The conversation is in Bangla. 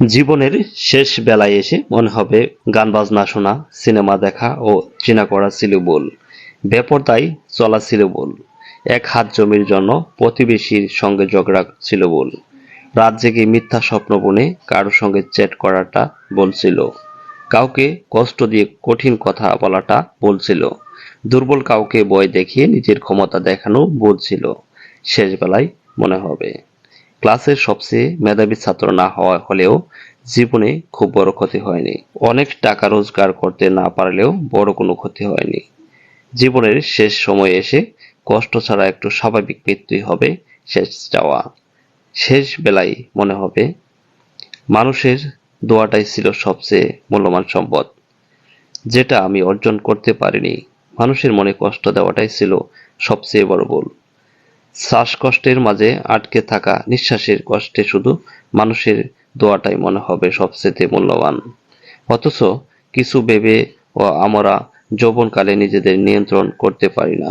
জীবনের শেষ বেলায় এসে মনে হবে গান, বাজনা, শোনা, সিনেমা দেখা ও চেনা করা ছিল বল বেপরদায় চলা ছিল বল এক হাত জমির জন্য প্রতিবেশীর সঙ্গে ঝগড়া ছিল বল রাত জেগে মিথ্যা স্বপ্ন বুনে কারোর সঙ্গে চ্যাট করাটা বলছিল। কাউকে কষ্ট দিয়ে কঠিন কথা বলাটা বলছিল। দুর্বল কাউকে বয় দেখিয়ে নিজের ক্ষমতা দেখানো বলছিল। শেষ বেলায় মনে হবে। ক্লাসের সবচেয়ে মেধাবী ছাত্র না হওয়া হলেও জীবনে খুব বড় ক্ষতি হয়নি। অনেক টাকা রোজগার করতে না পারলেও বড় কোনো ক্ষতি হয়নি। জীবনের শেষ সময়ে এসে কষ্ট ছাড়া একটু স্বাভাবিক মৃত্যুই হবে শেষ যাওয়া শেষ বেলায় মনে হবে, মানুষের দোয়াটাই ছিল সবচেয়ে মূল্যবান সম্পদ। যেটা আমি অর্জন করতে পারিনি, মানুষের মনে কষ্ট দেওয়াটাই ছিল সবচেয়ে বড় ভুল। শ্বাসকষ্টের মাঝে আটকে থাকা নিঃশ্বাসের কষ্টে শুধু মানুষের দোয়াটাই মনে হবে সবচেয়ে মূল্যবান। অথচ কিছু ভেবে ও আমরা যৌবনকালে নিজেদের নিয়ন্ত্রণ করতে পারি না।